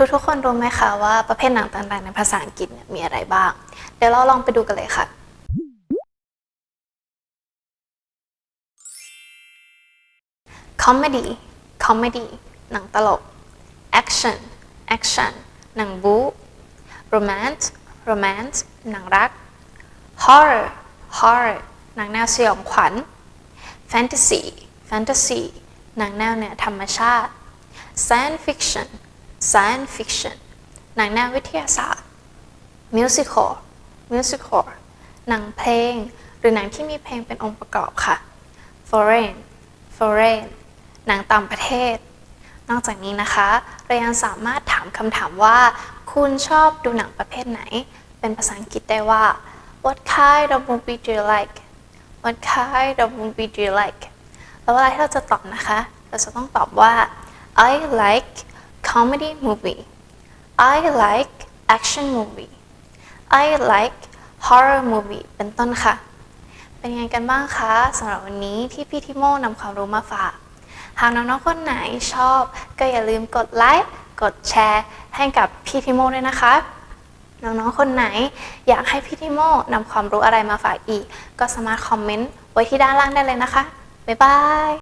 ทุกๆ คนรู้ไหมคะว่าประเภทหนังต่างๆ ในภาษาอังกฤษเนี่ยมีอะไรบ้าง เดี๋ยวเราลองไปดูกันเลยค่ะ comedy comedy หนังตลก action action หนังบู๊ romance romance หนังรัก horror horror หนังแนวสยองขวัญ fantasy fantasy หนังแนวเหนือธรรมชาติ science fiction science fiction หนังแนววิทยาศาสตร์ musical musical หนังเพลง หรือหนังที่มีเพลงเป็นองค์ประกอบค่ะ foreign foreign หนังต่างประเทศ นอกจากนี้นะคะเรายังสามารถถามคำถามว่า คุณชอบดูหนังประเภทไหน เป็นภาษาอังกฤษได้ว่า What kind of movie do you like What kind of movie do you like แล้วเวลาที่เราจะตอบนะคะ เราจะต้องตอบว่า I like comedy movie I like action movie I like horror movie เป็นต้นค่ะ เป็นยังไงกันบ้างคะสำหรับวันนี้ที่พี่ทิโมนำความรู้มาฝาก หากน้องๆคนไหนชอบ ก็อย่าลืมกดไลค์ กดแชร์ ให้กับพี่ทิโมด้วยนะคะ น้องๆคนไหนอยากให้พี่ทิโมนำความรู้อะไรมาฝากอีก ก็สามารถคอมเมนต์ไว้ที่ด้านล่างได้เลยนะคะ บ๊ายบาย